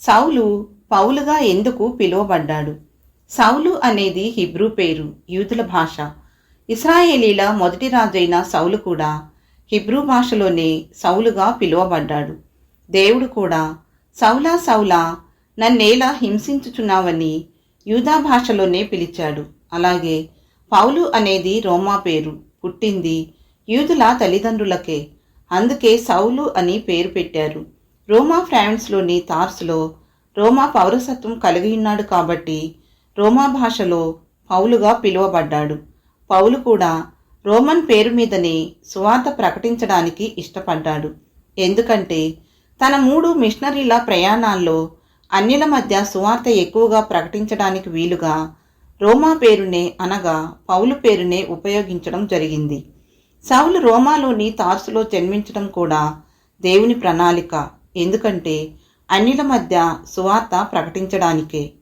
సౌలు పౌలుగా ఎందుకు పిలువబడ్డాడు? సౌలు అనేది హిబ్రూ పేరు యూదుల భాష. ఇస్రాయేలీల మొదటి రాజైన సౌలు కూడా హిబ్రూ భాషలోనే సౌలుగా పిలువబడ్డాడు. దేవుడు కూడా సౌలా సౌలా నన్నేలా హింసించుచున్నావని యూదా భాషలోనే పిలిచాడు. అలాగే పౌలు అనేది రోమా పేరు పుట్టింది యూదుల తల్లిదండ్రులకే. అందుకే సౌలు అని పేరు పెట్టారు. రోమా ఫ్రాన్స్లోని తార్స్లో రోమా పౌరసత్వం కలిగి ఉన్నాడు కాబట్టి రోమా భాషలో పౌలుగా పిలువబడ్డాడు. పౌలు కూడా రోమన్ పేరు మీదనే సువార్త ప్రకటించడానికి ఇష్టపడ్డాడు. ఎందుకంటే తన మూడు మిషనరీల ప్రయాణాల్లో అన్యుల మధ్య సువార్త ఎక్కువగా ప్రకటించడానికి వీలుగా రోమా పేరునే అనగా పౌలు పేరునే ఉపయోగించడం జరిగింది. సౌలు రోమాలోని తార్సులో జన్మించడం కూడా దేవుని ప్రణాళిక. ఎందుకంటే అన్నిల మధ్య సువార్త ప్రకటించడానికే.